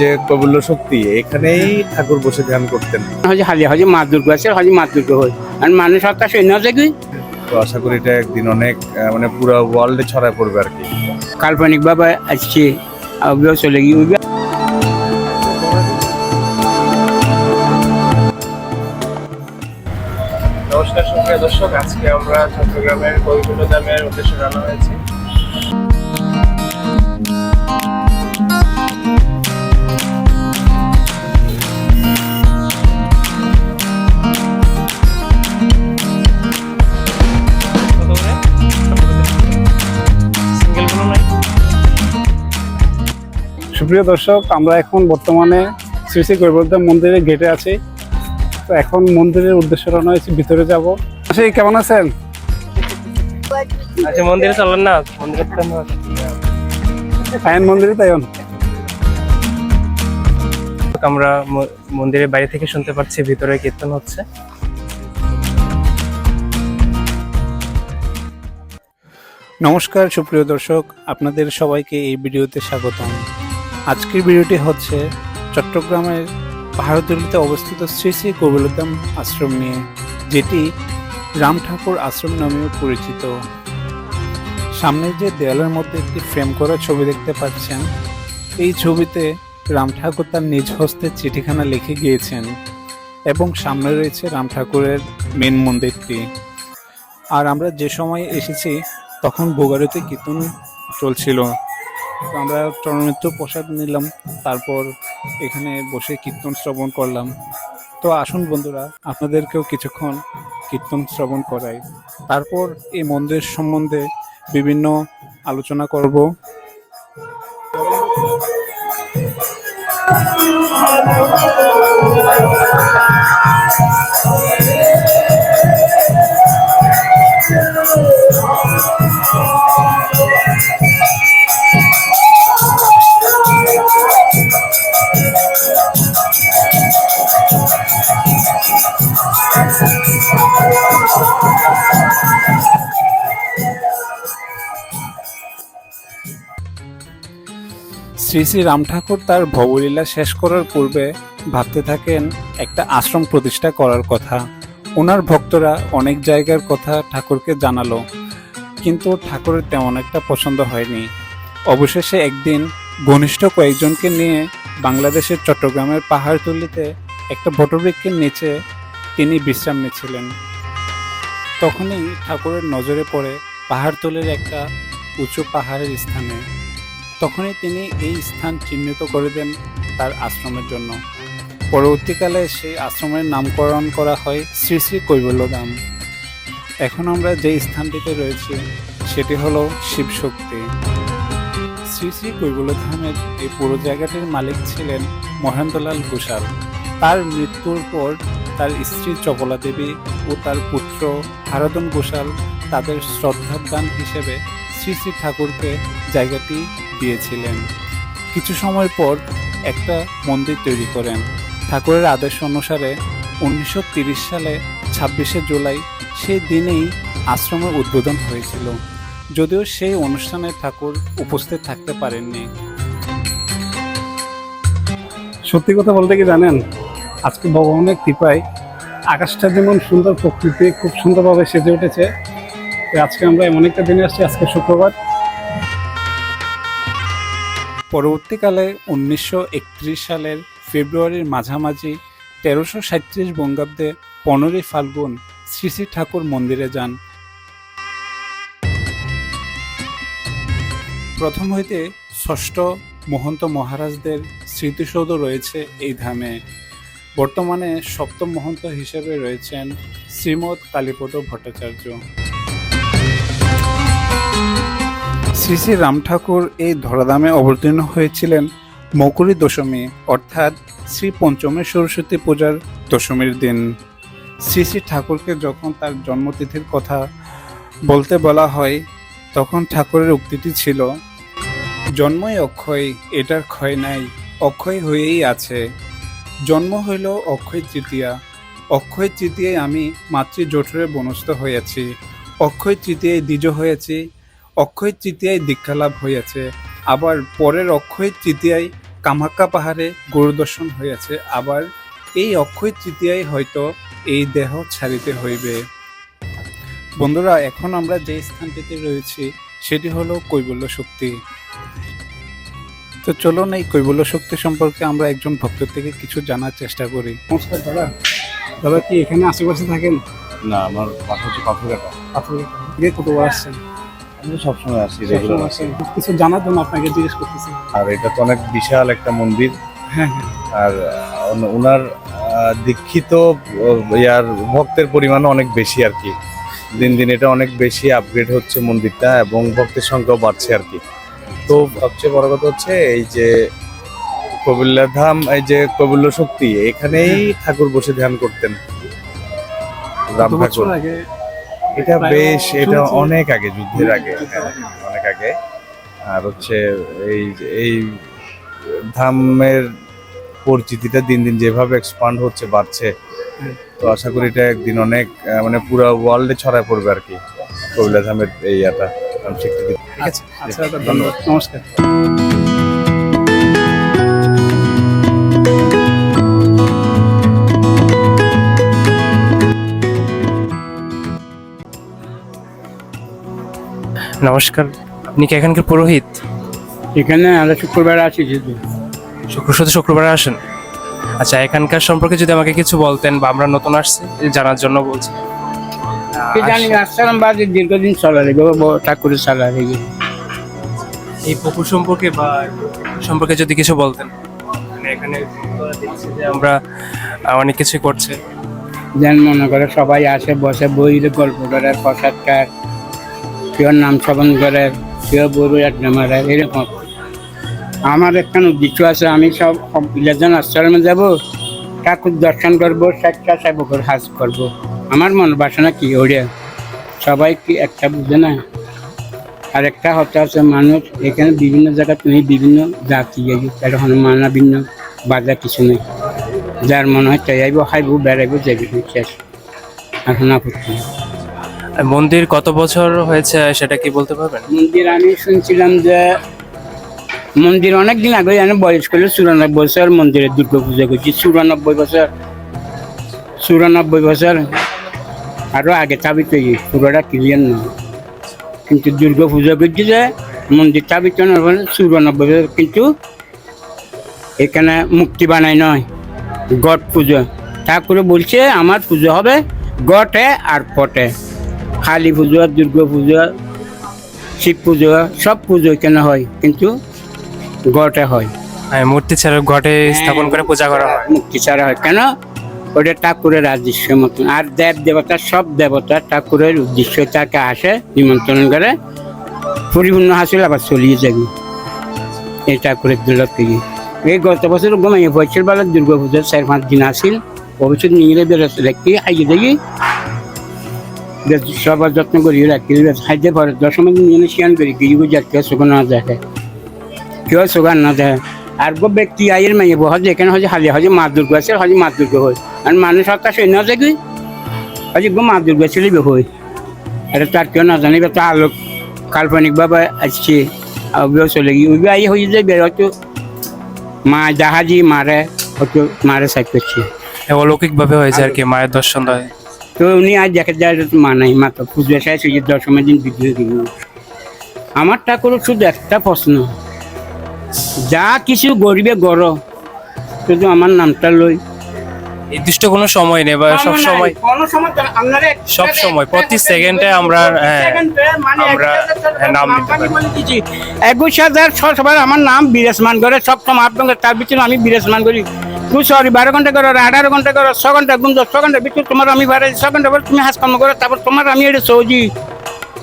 যে কবুল্য শক্তি এখানেই ঠাকুর বসে ধ্যান করতেন। হজি হাজি হজি মা দুর্গা আছে হজি মা দুর্গা হয়। আর মানুষ সত্তা সৈন্য দেখি। তো আশা করি এটা একদিন অনেক মানে পুরো ওয়ার্ল্ডে ছড়ায় পড়বে আর কি। কাল্পনিক আসছে আবিও চলে গিয়ে নমস্কার সুপ্রিয় দর্শক আজকে আমরা চট্টগ্রামের কৈকুণ্ঠ ধামের উদ্দেশ্যে রান্না হয়েছি। সুপ্রিয় দর্শক আমরা এখন বর্তমানে শ্রী শ্রী কৈবর্ধন মন্দিরের গেটে আছি। তো এখন মন্দিরের উদ্দেশ্যে রওনা হয়েছে ভিতরে যাব। সেই কেমন আছেন? আচ্ছা মন্দিরে চলেন না। মন্দিরে তো আমরা- আয়ন মন্দিরে তাই আমরা ম- মন্দিরের বাইরে থেকে শুনতে পাচ্ছি ভিতরে কীর্তন হচ্ছে। নমস্কার সুপ্রিয় দর্শক আপনাদের সবাইকে এই ভিডিওতে স্বাগতম। আজকের ভিডিওটি হচ্ছে চট্টগ্রামের পাহাড়তলিতে অবস্থিত শ্রী শ্রী কবিলুদ্দাম আশ্রম নিয়ে, যেটি রাম ঠাকুর আশ্রম নামেও পরিচিত। সামনে যে দেয়ালের মধ্যে একটি ফ্রেম করা ছবি দেখতে পাচ্ছেন, এই ছবিতে রাম ঠাকুর তার নিজ হস্তে চিঠিখানা লিখে গিয়েছেন এবং সামনে রয়েছে রাম ঠাকুরের মেন মন্দিরটি। আর আমরা যে সময় এসেছি, তখন ভোগারতে কীর্তন চলছিল। আমরা চরণমিত্র প্রসাদ নিলাম, তারপর এখানে বসে কীর্তন শ্রবণ করলাম। তো আসুন বন্ধুরা, আপনাদেরকেও কিছুক্ষণ কীর্তন শ্রবণ করাই। তারপর এই মন্দির সম্বন্ধে বিভিন্ন আলোচনা করব। শ্রী শ্রী রাম ঠাকুর তার ভবলীলা শেষ করার পূর্বে ভাবতে থাকেন, একটা আশ্রম প্রতিষ্ঠা করার কথা। ওনার ভক্তরা অনেক জায়গার কথা ঠাকুরকে জানালো, কিন্তু ঠাকুরের তেমন একটা পছন্দ হয়নি। অবশেষে একদিন ঘনিষ্ঠ কয়েকজনকে নিয়ে বাংলাদেশের চট্টগ্রামের পাহাড়তলিতে একটা বটবৃক্ষের নিচে তিনি বিশ্রাম নিচ্ছিলেন। তখনই ঠাকুরের নজরে পড়ে পাহাড়তলের একটা উঁচু পাহাড়ের স্থানে। তখনই তিনি এই স্থান চিহ্নিত করে দেন তার আশ্রমের জন্য। পরবর্তীকালে সেই আশ্রমের নামকরণ করা হয় শ্রী শ্রী কৈবল্যধাম। এখন আমরা যে স্থানটিতে রয়েছি, সেটি হলো শিবশক্তি। শ্রী শ্রী কৈবল্যধামের এই পুরো জায়গাটির মালিক ছিলেন মহেন্দ্রলাল ঘোষাল। তার মৃত্যুর পর তার স্ত্রী চপলা দেবী ও তার পুত্র হারাদন ঘোষাল তাদের শ্রদ্ধার দান হিসেবে শ্রী শ্রী ঠাকুরকে জায়গাটি দিয়েছিলেন। কিছু সময় পর একটা মন্দির তৈরি করেন। ঠাকুরের আদেশ অনুসারে উনিশশো সালে ছাব্বিশে জুলাই সেই দিনেই আশ্রমের উদ্বোধন হয়েছিল। যদিও সেই অনুষ্ঠানে ঠাকুর উপস্থিত থাকতে পারেননি। সত্যি কথা বলতে কি জানেন? আজকে ভগবানের কৃপায় আকাশটা যেমন সুন্দর প্রকৃতি, খুব সুন্দরভাবে সেজে উঠেছে। আজকে আমরা এমন একটা দিনে আসছি, আজকে শুক্রবার। পরবর্তীকালে উনিশশো একত্রিশ সালের ফেব্রুয়ারির মাঝামাঝি তেরোশো সাঁত্রিশ বঙ্গাব্দে পনেরোই ফাল্গুন শ্রী শ্রী ঠাকুর মন্দিরে যান। প্রথম হইতে ষষ্ঠ মহন্ত মহারাজদের স্মৃতিসৌধ রয়েছে এই ধামে। বর্তমানে সপ্তম মহন্ত হিসেবে রয়েছেন শ্রীমৎ কালীপদ ভট্টাচার্য। শ্রী শ্রী রাম ঠাকুর এই ধরাধামে অবতীর্ণ হয়েছিলেন মকুরী দশমী, অর্থাৎ শ্রী পঞ্চমী সরস্বতী পূজার দশমীর দিন। শ্রী শ্রী ঠাকুরকে যখন তার জন্মতিথির কথা বলতে বলা হয়, তখন ঠাকুরের উক্তিটি ছিল, জন্মই অক্ষয়, এটার ক্ষয় নাই, অক্ষয় হয়েই আছে। জন্ম হইল অক্ষয় তৃতীয়া। অক্ষয় তৃতীয়ায় আমি মাতৃ জঠরে বনস্থ হইয়াছি অক্ষয় তৃতীয়ায় দ্বিজ হয়েছি অক্ষয় তৃতীয়ায় দীক্ষালাভ হইয়াছে। আবার পরের অক্ষয় তৃতীয়ায় কামাক্কা পাহাড়ে গরু দর্শন হইয়াছে। আবার এই অক্ষয় তৃতীয়ায় হয়তো এই দেহ ছাড়িতে হইবে। বন্ধুরা এখন আমরা যে স্থানটিতে রয়েছি সেটি হলো কৈবল্য শক্তি। তো চলুন এই কৈবল্য শক্তি সম্পর্কে আমরা একজন ভক্ত থেকে কিছু জানার চেষ্টা করি। নমস্কার দাদা। দাদা কি এখানে আশেপাশে থাকেন? না আমার বাসা হচ্ছে পাথরঘাটা। কতবার আসছেন? আমি সবসময় আসি রেগুলার আসি। কিছু জানার জন্য আপনাকে জিজ্ঞেস করতেছি। আর এটা তো অনেক বিশাল একটা মন্দির। হ্যাঁ হ্যাঁ। আর ওনার দীক্ষিত ইয়ার ভক্তের পরিমাণ অনেক বেশি আর কি। দিন দিন এটা অনেক বেশি আপগ্রেড হচ্ছে মন্দিরটা এবং ভক্তের সংখ্যাও বাড়ছে আর কি। তো সবচেয়ে বড় কথা হচ্ছে এই যে কবিল্লা ধাম এই যে কবিল্য শক্তি এখানেই ঠাকুর বসে ধ্যান করতেন। রাম ঠাকুর। এটা বেশ এটা অনেক আগে যুদ্ধের আগে হ্যাঁ, অনেক আগে। আর হচ্ছে এই এই ধামের পরিচিতিটা দিন দিন যেভাবে এক্সপান্ড হচ্ছে বাড়ছে তো আশা করি এটা একদিন অনেক মানে পুরো ওয়ার্ল্ডে ছড়ায় পড়বে আর কি। কবিলা ধামের এই স্বীকৃতি। ঠিক আছে আচ্ছা ধন্যবাদ। নমস্কার। নমস্কার। আপনি কি এখানকার পুরোহিত? এখানে আমরা শুক্রবার আছি শুধু শুক্র শুধু শুক্রবার আসেন? আচ্ছা এখানকার সম্পর্কে যদি আমাকে কিছু বলতেন বা আমরা নতুন আসছি জানার জন্য বলছি। কি জানি আসসালাম বাদে দীর্ঘদিন চলা রেগে ঠাকুরের চলা রেগে এই পুকুর সম্পর্কে বা সম্পর্কে যদি কিছু বলতেন। মানে এখানে দেখছি যে আমরা অনেক কিছু করছে। যেন মনে করে সবাই আসে বসে বইলে গল্প করে প্রসাদ খায়। কেউ নাম শ্রবণ করে কেউ বড় আড্ডা মারে এরকম। আমার একখান উদ্দেশ্য আছে, আমি সব লেজন আশ্রমে যাব, ঠাকুর দর্শন করব স্বেচ্ছা সেবকের হাজ করব। আমার মন বাসনা কি ওরে? সবাই কি একটা বুঝে না? আর একটা হতে আছে, মানুষ, এখানে বিভিন্ন জায়গা তুমি বিভিন্ন জাতি এখন মানা ভিন্ন, বাজা কিছু নেই। যার মনে হয় আইব খাইব বেড়াইব যাবি শেষ। এখন আপত্তি মন্দির কত বছর হয়েছে সেটা কি বলতে পারবেন? মন্দির আমি শুনছিলাম যে মন্দির অনেক দিন আগে আমি বয়স করলে চুরানব্বই বছর মন্দিরে দুর্গা পূজা করছি। চুরানব্বই বছর চুরানব্বই বছর আরও আগে চাবি তৈরি, পুরোটা ক্লিয়ার না। কিন্তু দুর্গা পূজা করছি যে মন্দির চাবি তো চুরানব্বই বছর, কিন্তু এখানে মুক্তি বানাই নয় গড পুজো। ঠাকুরে বলছে, আমার পুজো হবে গটে আর পটে। কালী পুজো দুর্গা পুজো শিব পুজো সব পুজো এখানে হয় কিন্তু গটে হয়। হ্যাঁ, মূর্তি ছাড়া ঘটে স্থাপন করে পূজা করা হয়। মুক্তি ছাড়া হয়। কেন? ওটা ঠাকুরের রাজস্ব মতন। আর দেব দেবতা সব দেবতা ঠাকুরের উদ্দেশ্য তাকে আসে নিমন্ত্রণ করে পরিপূর্ণ হাসিল আবার চলিয়ে যাবি এই ঠাকুরের দুর্লভ থেকে এই গত বছর ঘুমাইয়ে পড়ছিল বেলা দুর্গা পুজোর চার পাঁচ দিন আসিল অবশ্যই নিয়ে বেরোতে দেখি আইয়ে দেখি সবার যত্ন করি রাখি খাইতে পারে? দশমী নিয়ে শিয়ান করি গিয়ে বুঝার কেউ সুখ না দেখে। কেউ সুগার না দেখে। আর গো ব্যক্তি আইয়ের মাইয়ে বহজ এখানে হচ্ছে হালি হচ্ছে মা দুর্গা আছে হচ্ছে মা দুর্গা হয়। আর মানুষ হত্যা সৈন্য আছে কি হচ্ছে গো মা দুর্গা ছিল হয়। তো আর কেউ না জানি তো আলোক কাল্পনিকভাবে আসছে, আর ওগুলো চলে গিয়ে ওইগুলো আই হয়ে যায়, বের হয়তো মা জাহাজি মারে, হয়তো মারে সাইড করছে। অলৌকিক ভাবে হয়েছে আর কি, মায়ের দর্শন হয়। তো উনি আজ দেখে যায় তো মা নাই মাত্র পুজো শেষ হয়ে দশমের দিন বিদ্যুৎ দিল আমার ঠাকুর শুধু একটা প্রশ্ন। যা কিছু গরিবে গড় শুধু আমার নামটা লই। নির্দিষ্ট কোনো সময় নেই বা সব সময় সব সময়, প্রতি সেকেন্ডে আমরা, হ্যাঁ, আমরা, হ্যাঁ, নাম একুশ হাজার ছশোবার আমার নাম বিরাজমান করে সব সময় আপনাদের তার ভিতরে আমি বিরাজমান করি। তুই সরি বারো ঘণ্টা করো আঠারো ঘণ্টা করো ছ ঘণ্টা ঘুম ছ ঘণ্টা ভিতরে তোমার আমি বাড়াই ছ ঘণ্টা পর তুমি হাস কর্ম করো তারপর তোমার আমি এটা সৌজি।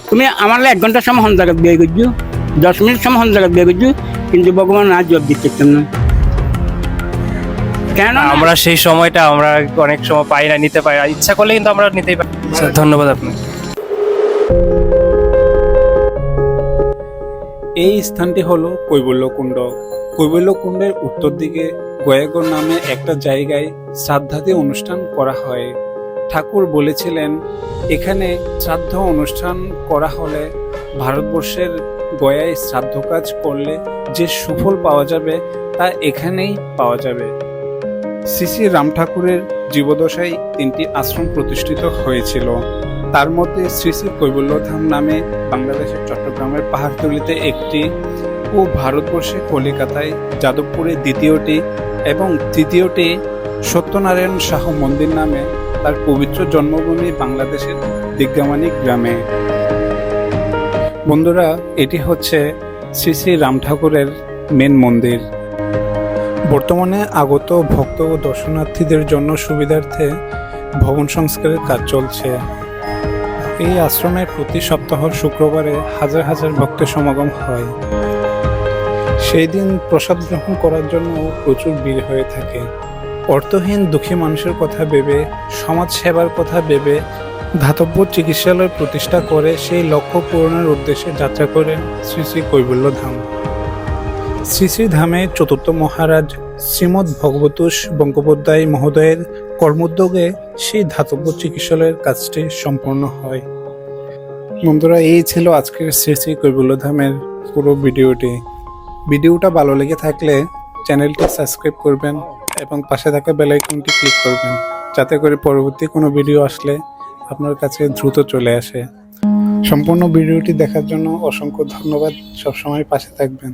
তুমি আমার এক ঘণ্টার সময় হন জায়গা বিয়ে করছ দশ মিনিট সময় হন জায়গা বিয়ে করছ কিন্তু ভগবান আজ জব দিতে না। কেন আমরা সেই সময়টা আমরা অনেক সময় পাই না নিতে পারি না ইচ্ছা করলে কিন্তু আমরা নিতেই পারি। ধন্যবাদ আপনাকে। এই স্থানটি হলো কৈবল্যকুণ্ড। কৈবল্যকুণ্ডের উত্তর দিকে গয়াগর নামে একটা জায়গায় শ্রাদ্ধাদি অনুষ্ঠান করা হয়। ঠাকুর বলেছিলেন, এখানে শ্রাদ্ধ অনুষ্ঠান করা হলে ভারতবর্ষের গয়ায় শ্রাদ্ধ কাজ করলে যে সুফল পাওয়া যাবে তা এখানেই পাওয়া যাবে। শ্রী রাম ঠাকুরের জীবদশায় তিনটি আশ্রম প্রতিষ্ঠিত হয়েছিল। তার মধ্যে শ্রী শ্রী কৈবল্যধাম নামে বাংলাদেশের চট্টগ্রামের পাহাড়তলিতে একটি। ও ভারতবর্ষে কলিকাতায়, যাদবপুরে দ্বিতীয়টি এবং তৃতীয়টি সত্যনারায়ণ শাহ মন্দির নামে তার পবিত্র জন্মভূমি বাংলাদেশের দিগ্গামানিক গ্রামে। বন্ধুরা, এটি হচ্ছে শ্রী শ্রী রাম ঠাকুরের মেন মন্দির। বর্তমানে আগত ভক্ত ও দর্শনার্থীদের জন্য সুবিধার্থে ভবন সংস্কারের কাজ চলছে। এই আশ্রমে প্রতি সপ্তাহ শুক্রবারে হাজার হাজার ভক্তের সমাগম হয়। সেই দিন প্রসাদ গ্রহণ করার জন্য প্রচুর ভিড় হয়ে থাকে। অর্থহীন দুঃখী মানুষের কথা ভেবে সমাজ সেবার কথা ভেবে, ধাতব্য চিকিৎসালয় প্রতিষ্ঠা করে সেই লক্ষ্য পূরণের উদ্দেশ্যে যাত্রা করেন শ্রী শ্রী কৈবল্য ধাম শ্রী শ্রী ধামে চতুর্থ মহারাজ শ্রীমৎ ভগবতোষ বঙ্গোপাধ্যায় মহোদয়ের কর্মোদ্যোগে সেই ধাতব্য চিকিৎসালয়ের কাজটি সম্পন্ন হয়। বন্ধুরা, এই ছিল আজকের শ্রী শ্রী কৈবল্য ধামের পুরো ভিডিওটি। ভিডিওটা ভালো লেগে থাকলে চ্যানেলটি সাবস্ক্রাইব করবেন এবং পাশে থাকা বেল আইকনটি ক্লিক করবেন, যাতে করে পরবর্তী কোনো ভিডিও আসলে আপনার কাছে দ্রুত চলে আসে। সম্পূর্ণ ভিডিওটি দেখার জন্য অসংখ্য ধন্যবাদ। সবসময় পাশে থাকবেন।